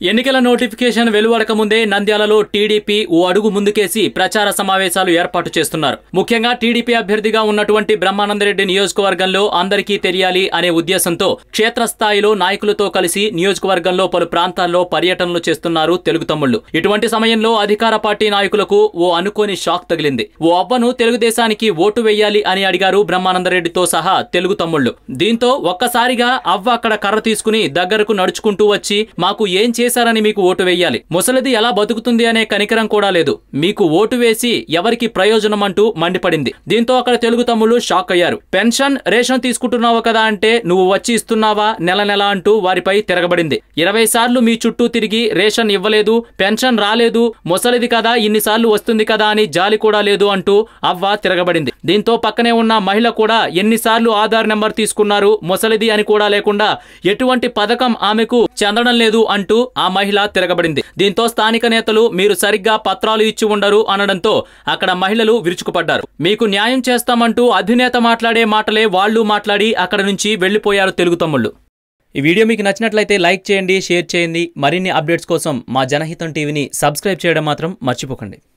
ఎన్నికల నోటిఫికేషన్ వెలువడక ముందే నంద్యాలలో టీడీపీ ఓ అడుగు ముందుకేసి ప్రచార సమావేశాలు ఏర్పాటు చేస్తున్నారు. ముఖ్యంగా టీడీపీ అభ్యర్థిగా ఉన్నటువంటి బ్రహ్మానందరెడ్డి నియోజకవర్గంలో అందరికీ తెలియాలి అనే ఉద్దేశంతో క్షేత్రస్థాయిలో నాయకులతో కలిసి నియోజకవర్గంలో పలు ప్రాంతాల్లో పర్యటనలు చేస్తున్నారు తెలుగు తమ్ముళ్ళు ఇటువంటి సమయంలో అధికార పార్టీ నాయకులకు ఓ అనుకోని షాక్ తగిలింది. ఓ అవ్వను తెలుగుదేశానికి ఓటు వేయాలి అని అడిగారు బ్రహ్మానందరెడ్డితో సహా తెలుగు తమ్ముళ్ళు దీంతో ఒక్కసారిగా అవ్వ అక్కడ కర్ర తీసుకుని దగ్గరకు నడుచుకుంటూ వచ్చి మాకు ఏం చేశారని మీకు ఓటు వేయాలి. ముసలిది ఎలా బతుకుతుంది అనే కనికరం కూడా లేదు. మీకు ఓటు వేసి ఎవరికి ప్రయోజనం అంటూ మండిపడింది. దీంతో అక్కడ తెలుగు తమ్ముళ్ళు షాక్ అయ్యారు. పెన్షన్ రేషన్ తీసుకుంటున్నావు కదా అంటే నువ్వు వచ్చి ఇస్తున్నావా? నెల నెల అంటూ వారిపై తిరగబడింది. ఇరవై సార్లు మీ చుట్టూ తిరిగి రేషన్ ఇవ్వలేదు పెన్షన్ రాలేదు ముసలిది కదా ఇన్నిసార్లు వస్తుంది కదా అని జాలి కూడా లేదు అంటూ అవ్వ తిరగబడింది. దీంతో పక్కనే ఉన్న మహిళ కూడా ఎన్నిసార్లు ఆధార్ నెంబర్ తీసుకున్నారు ముసలిది అని కూడా లేకుండా ఎటువంటి పథకం ఆమెకు చెందడం లేదు అంటూ ఆ మహిళ తిరగబడింది. దీంతో స్థానిక నేతలు మీరు సరిగ్గా పత్రాలు ఇచ్చి ఉండరు అనడంతో అక్కడ మహిళలు విరుచుకుపడ్డారు. మీకు న్యాయం చేస్తామంటూ అధినేత మాట్లాడే మాటలే వాళ్ళు మాట్లాడి అక్కడ నుంచి వెళ్ళిపోయారు తెలుగు తమ్ముళ్ళు. ఈ వీడియో మీకు నచ్చినట్లయితే లైక్ చేయండి షేర్ చేయండి. మరిన్ని అప్డేట్స్ కోసం మా జనహితం టీవీని సబ్స్క్రైబ్ చేయడం మాత్రం మర్చిపోకండి.